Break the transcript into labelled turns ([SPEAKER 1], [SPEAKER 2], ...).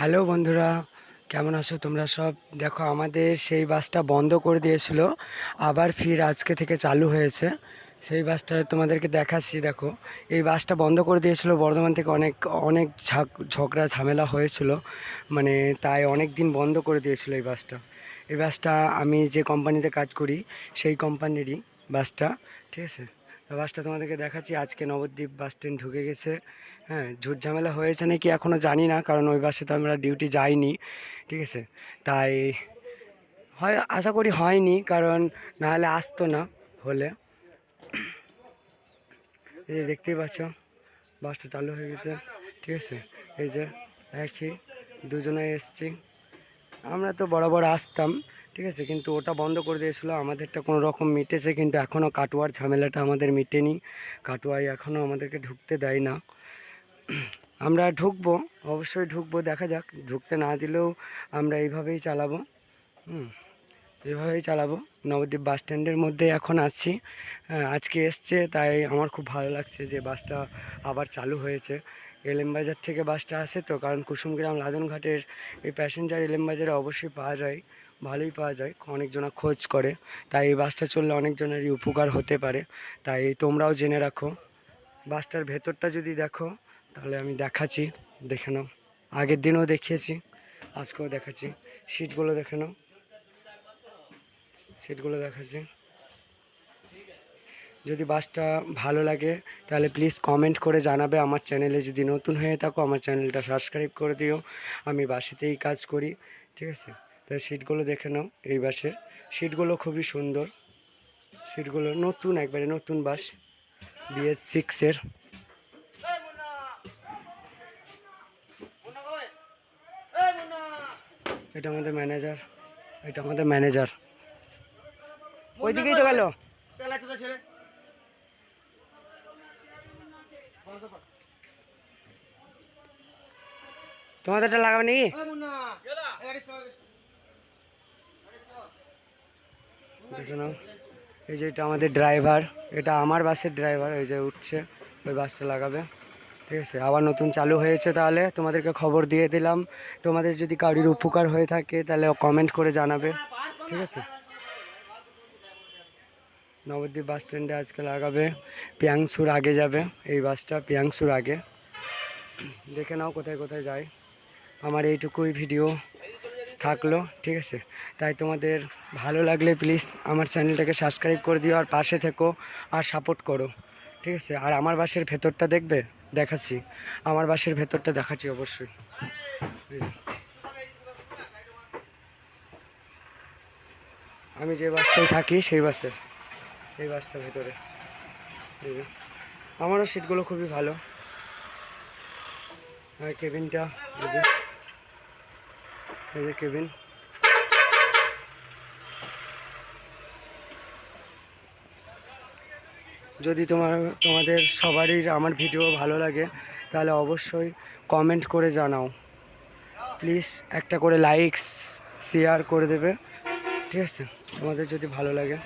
[SPEAKER 1] Hello বন্ধুরা, কেমন আছো তোমরা সব? দেখো, আমাদের সেই বাসটা বন্ধ করে দিয়েছিল, আবার ফির আজকে থেকে চালু হয়েছে। সেই বাসটা তোমাদেরকে দেখাচ্ছি, দেখো। এই বাসটা বন্ধ করে দিয়েছিল, বর্ধমান থেকে অনেক অনেক ঝাক, ঝগড়া, ঝামেলা হয়েছিল। মানে তাই অনেক দিন বন্ধ করে দিয়েছিল এই বাসটা। এই বাসটা আমি যে কোম্পানিতে কাজ করি, সেই কোম্পানিরই বাসটা, ঠিক আছে? বাসটা তোমাদেরকে দেখাচ্ছি। আজকে নবদ্বীপ বাস স্ট্যান্ড ঢুকে গেছে। হ্যাঁ ঝুট ঝামেলা হয়েছে নাকি এখনও জানি না, কারণ ওই বাসে তো আমরা ডিউটি যাইনি, ঠিক আছে? তাই হয়, আশা করি হয়নি, কারণ নাহলে আসতো না হলে। এই যে দেখতেই পাচ্ছ, বাসটা চালু হয়ে গেছে, ঠিক আছে? এই যে একই দুজনে এসছি। আমরা তো বড় আসতাম ঠিক আছে কিন্তু ওটা বন্ধ করে দিয়েছিলো। আমাদেরটা কোনো রকম মিটেছে কিন্তু এখনও কাটোয়ার ঝামেলাটা আমাদের মিটেনি। কাটোয়ায় এখনও আমাদেরকে ঢুকতে দেয় না। আমরা ঢুকবো অবশ্যই ঢুকবো দেখা যাক। ঢুকতে না দিলেও আমরা এইভাবেই চালাবো। হুম এইভাবেই চালাবো। নবদ্বীপ বাস স্ট্যান্ডের মধ্যে এখন আছি। হ্যাঁ, আজকে এসছে তাই আমার খুব ভালো লাগছে যে বাসটা আবার চালু হয়েছে। এলএম বাজার থেকে বাসটা আসে তো কারণ কুসুমগ্রাম লাদনঘাটের এই প্যাসেঞ্জার এলএম বাজারে অবশ্যই পাওয়া যায়। ভালোই পাওয়া যায়, অনেকজনা খোঁজ করে। তাই এই বাসটা চললে অনেকজনেরই উপকার হতে পারে। তাই তোমরাও জেনে রাখো। বাসটার ভেতরটা যদি দেখো, তাহলে আমি দেখাচ্ছি, দেখে নাও। আগের দিনও দেখিয়েছি, আজকেও দেখাচ্ছি। সিটগুলো দেখে নাও। সিটগুলো দেখাচ্ছি। যদি বাসটা ভালো লাগে, তাহলে প্লিজ কমেন্ট করে জানাবে আমার চ্যানেলে। যদি নতুন হয়ে থাকো, আমার চ্যানেলটা সাবস্ক্রাইব করে দিও। আমি বাসেতেই কাজ করি, ঠিক আছে? তাই সিটগুলো দেখে নাও এই বাসের সিটগুলো খুবই সুন্দর। সিটগুলো নতুন, একবারে নতুন বাস। বিএস সিক্সের এটা আমাদের ম্যানেজার এটা আমাদের ম্যানেজার ওইদিকেই তো গেল। তোমাদেরটা লাগাবে নাকি? দেখে নাও। এই যে এটা আমাদের ড্রাইভার এটা আমার বাসের ড্রাইভার এই যে উঠছে, ওই বাসটা লাগাবে। ঠিক আছে, আবার নতুন চালু হয়েছে তাহলে, তোমাদেরকে খবর দিয়ে দিলাম। তোমাদের যদি কারোর উপকার হয়ে থাকে, তাহলে কমেন্ট করে জানাবে। ঠিক আছে? নবদ্বীপ বাস স্ট্যান্ডে আজকে লাগাবে। পিয়াংসুর আগে যাবে, এই বাসটা পিয়াংসুর আগে। দেখে নাও কোথায় কোথায় যায়। আমার এইটুকুই ভিডিও থাকল, ঠিক আছে? তাই তোমাদের ভালো লাগলে প্লিজ আমার চ্যানেলটাকে সাবস্ক্রাইব করে দিও, আর পাশে থেকো, আর সাপোর্ট করো, ঠিক আছে? আর আমার বাসের ভেতরটা দেখবে? দেখাচ্ছি। আমার বাসের ভেতরটা দেখাচ্ছি অবশ্যই। আমি যে বাসটায় থাকি, সেই বাসের, এই বাসটার ভেতরে। আমারও সিটগুলো খুবই ভালো। আর কেবিনটা এই যে কেবিন যদি তোমার, তোমাদের সবারই, আমার ভিডিও ভালো লাগে, তাহলে অবশ্যই কমেন্ট করে জানাও। প্লিজ একটা করে লাইক শেয়ার করে দেবে। ঠিক আছে? তোমাদের যদি ভালো লাগে।